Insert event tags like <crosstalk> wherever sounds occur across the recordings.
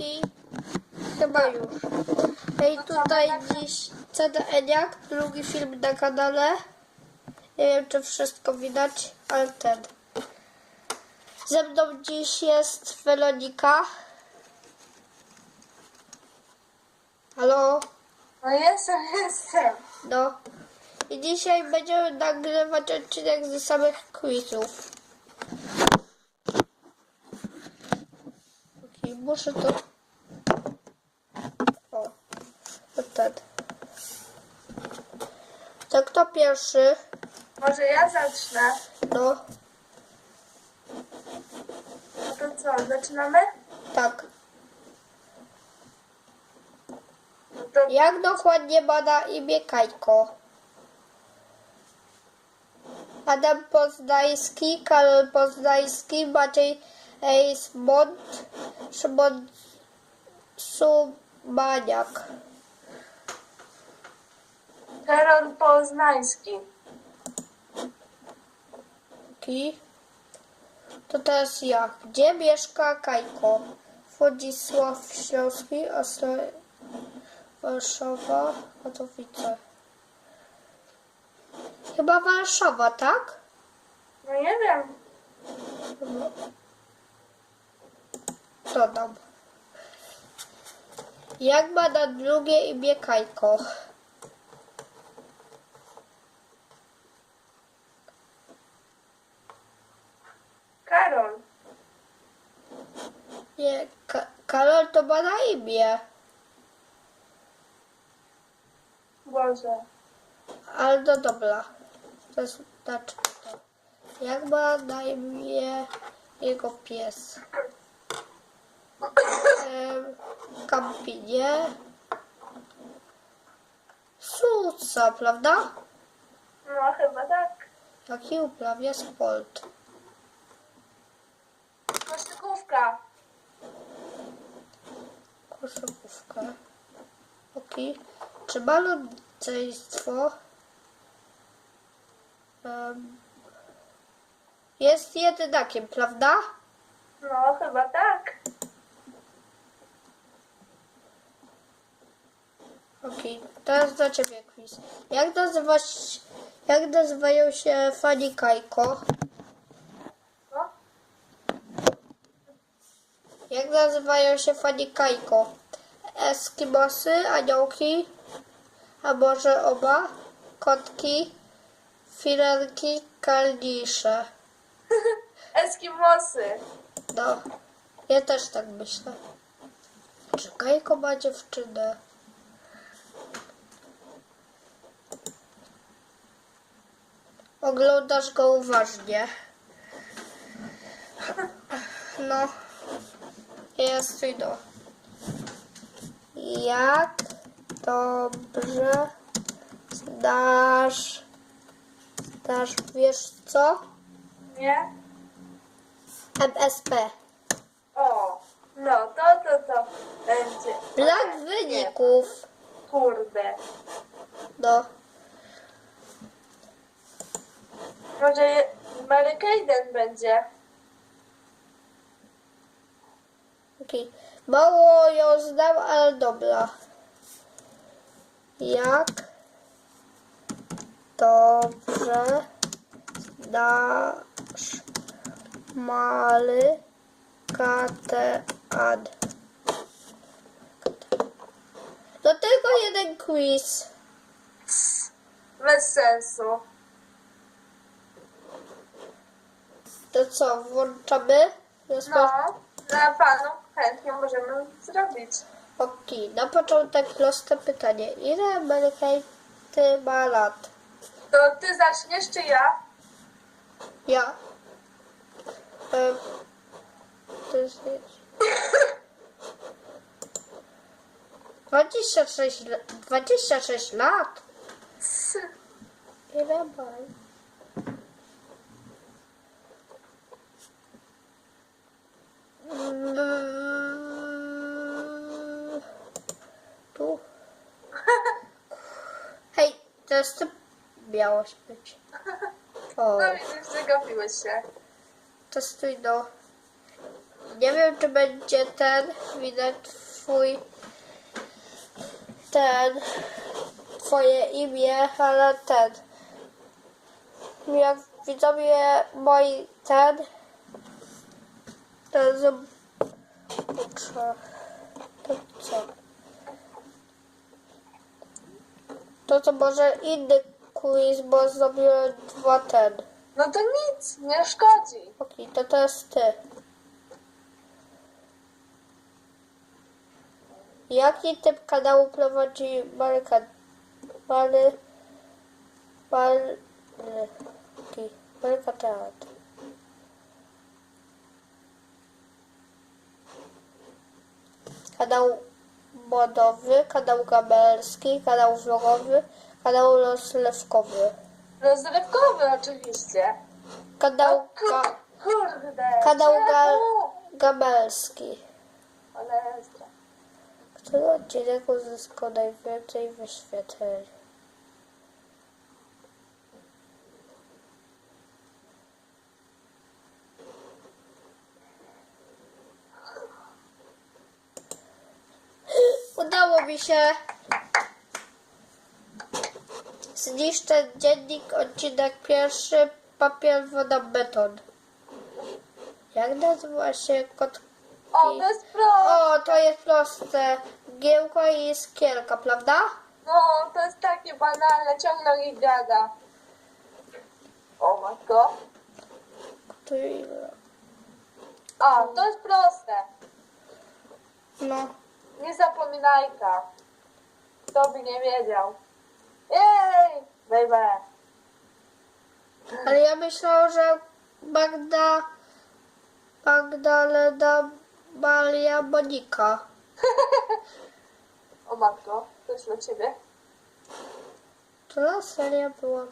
I chyba już. Ej, tutaj dziś CDN-jak, drugi film na kanale. Nie wiem, czy wszystko widać, ale ten. Ze mną dziś jest Weronika. Halo? No jestem, jestem. No. I dzisiaj będziemy nagrywać odcinek ze samych quizów. Okej, muszę to... O, ten. To kto pierwszy? Może ja zacznę. No, No to co, zaczynamy? tak. No to Jak dokładnie ma na imię Kajko? Adam Poznański, Karol Poznański, Maciej Eismont, Szymon Sumaniak. Karol Poznański. Ki. To teraz ja. Gdzie mieszka Kajko? Władysław Śląski, Oslo, Warszawa, Katowice. Chyba Warszawa, tak? No nie wiem. Dodam. Jak ma na drugie imię Kajko? Karol. Nie, Ka- Karol to ma na imię. Boże. Ale no dobra. To jest znaczy to. Jak ma na imię jego pies? Em, Kampinie. Suca, prawda? No chyba tak. Jaki uprawia sport. Koszykówka. Koszykówkę. Okej. Czy ma rodzeństwo? Em, jest jedynakiem, prawda? No chyba tak. Okej, teraz dla ciebie quiz. Jak nazywać, jak nazywają się fani Kajko? Jak nazywają się fani Kajko? Eskimosy, aniołki, a może oba? Kotki, firanki, kalnisze. <laughs> Eskimosy. No, ja też tak myślę. Czy Kajko ma dziewczynę? Oglądasz go uważnie. No, jest no. Jak dobrze znasz, znasz, wiesz co? Nie? MSP. O. No to, to, to będzie. Brak wyników. Kurde. No. Może Mary będzie. Okej. Mało ją znam, ale dobra. Jak dobrze znasz maly katead. No tylko jeden quiz. Bez sensu. To co, włączamy? No. Dla panów chętnie możemy zrobić. Okej, na początek proste pytanie. Ile Amerykajty ma lat? To ty zaczniesz, czy ja? Ja. Em, nie. 26, la- 26 lat. Ile ma? Tu. <laughs> Hej, teraz ty miałaś być. O. No widzisz, zagapiłeś się. Testuj do. Nie wiem, czy będzie ten, widać twój, ten, twoje imię, ale ten. Jak widzowie moi ten, ten zobaczę. To co? To co może inny quiz, bo zrobiłem dwa ten. No to nic, nie szkodzi. Okej, to teraz ty. Jaki typ kanału prowadzi Marka? Mary... Mary... Marka Teatr. Kanał modowy, kanał gamerski, kanał vlogowy, kanał rozlewkowy. Rozrywkowy oczywiście. Kanał kurde. kanał ga, czemu? Cholera. Który odcinek uzyskał najwięcej wyświetleń? Mi się. Zniszczę dziennik, odcinek pierwszy, papier, woda, beton. Jak nazywa się kotki? O, to jest pro. O, to jest proste. Giełka i skierka, prawda? No, to jest takie banalne, ciągną i gada. O matko. I- O, to jest proste. No. Nie zapominajka. Kto by nie wiedział. Jej! Baby. Ale ja myślałam, że Magda, Magdalena Maria Monika. <laughs> O matko, to jest dla ciebie. To na seria była.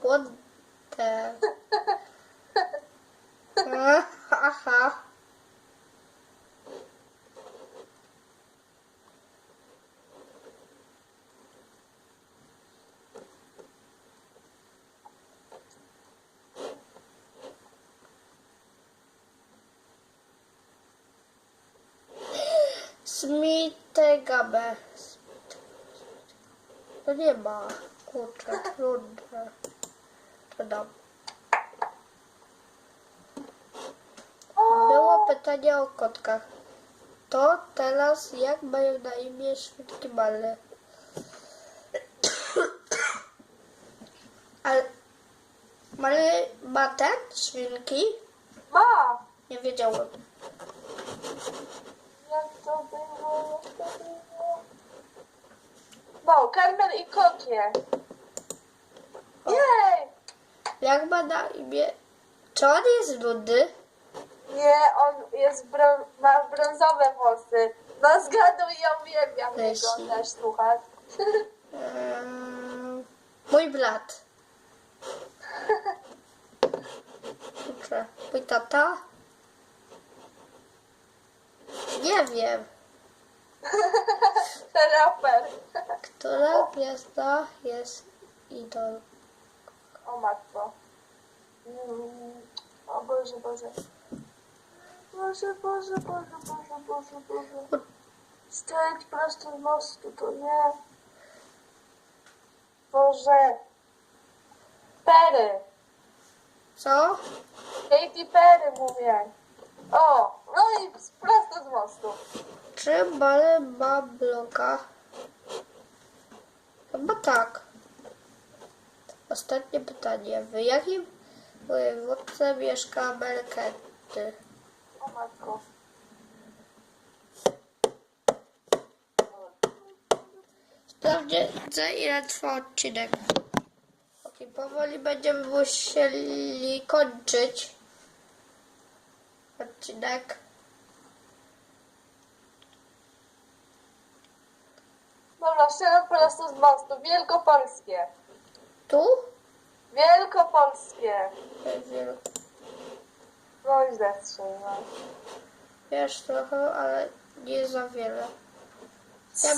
What the... Smitega To nie ma. Kurczę, trudne. To dam. Było pytanie o kotkach. To teraz jak mają na imię świnki male? <coughs> Ale Mary ma ten świnki? Ma! Nie wiedziałem. Jak to było? Jak to było? No, Carmen i Kokie. Jej! Jak ma na imię? Czy on jest rudy? Nie, on jest brą- ma brązowe włosy. No zgaduj, ja uwielbiam Lesi. jego też słuchać. Eee, mój brat. <laughs> Kurczę, mój tata? Nie wiem. Raper. Która gwiazda jest idol? O matko. Mm. O Boże, Boże. Boże, Boże, Boże, Boże, Boże, Boże. Stojąc prosto z mostu, to nie. Boże. Perry. Co? Katy Perry mówię. O, no i prosto z mostu. Czy Bale ma bloga? Chyba tak. Ostatnie pytanie. W jakim województwie mieszka Melkety? O matko. Sprawdzę, ile trwa odcinek. Ok, powoli będziemy musieli kończyć odcinek. Dobra, strzelam prosto z mostu. Wielkopolskie. Tu? Wielkopolskie. Wiel- No i źle strzeliłam. Wiesz trochę, ale nie za wiele. Ja,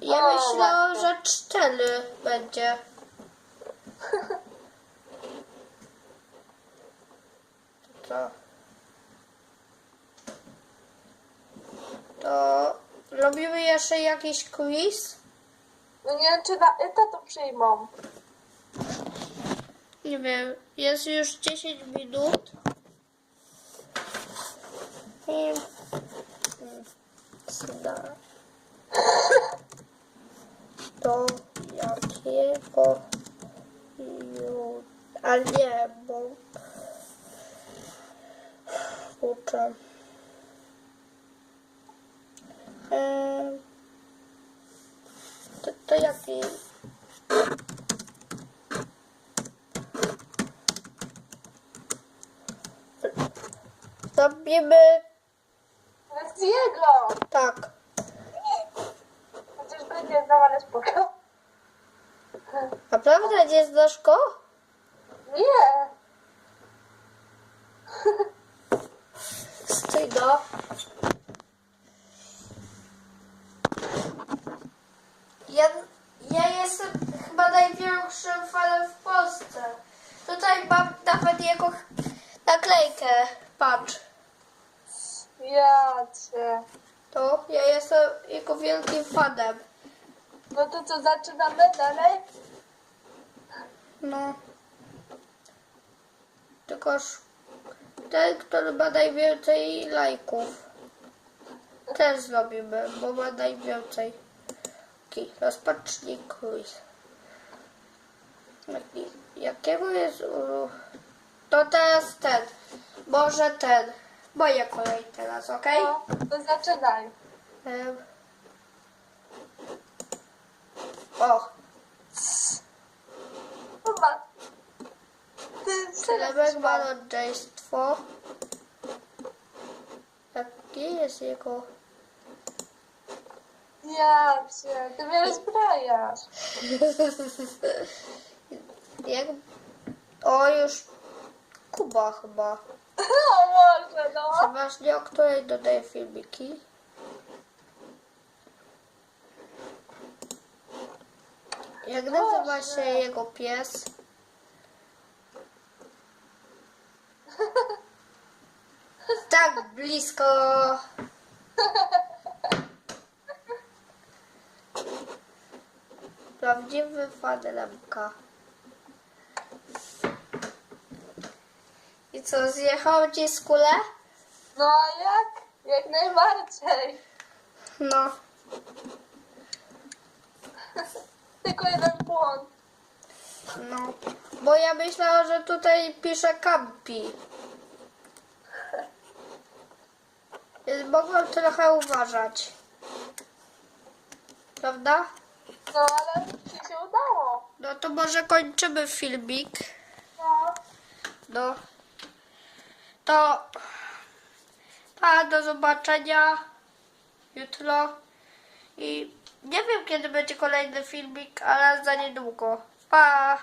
ja O, myślałam, matko. że cztery będzie. <laughs> To co? Zrobimy jeszcze jakiś quiz? No nie wiem, czy na ETA to przyjmą. Nie wiem, jest już 10 minut. I... Do <laughs> jakiego. A nie, bo... Uczę. Eee, to, to jaki... Zrobimy Z jego! tak. Chociaż będzie znał, ale spoko. Naprawdę nie znasz go? Nie! Stój no. Ja, ja jestem chyba największym fanem w Polsce. Tutaj mam nawet jego naklejkę. Patrz. Ja cię. To ja jestem jego wielkim fanem. No to co, zaczynamy dalej? No. Tylkoż ten, który ma najwięcej lajków. Też zrobimy, bo ma najwięcej. Rozpocznij quiz. Jaki, jakiego jest... To teraz ten. Może ten. Moja kolej teraz, okej? No, to zaczynaj. Em. O, Chyba. Chlebek ma rodzeństwo. Jaki jest jego... Ja cię, ty mnie rozbrajasz. <laughs> Jak... O, już Kuba chyba. <laughs> O może, no. Przeważnie o której dodaje filmiki. Jak nazywa się jego pies? <laughs> Tak blisko. Prawdziwy fan Lemka. I co, zjechał ci z kule? No a jak? Jak najbardziej. No. <laughs> Tylko jeden błąd. No, bo ja myślałam, że tutaj pisze Campi. Więc mogłam trochę uważać. Prawda? No ale ci się udało. No to może kończymy filmik. No. No. To. Pa, do zobaczenia jutro. I nie wiem kiedy będzie kolejny filmik, ale za niedługo. Pa!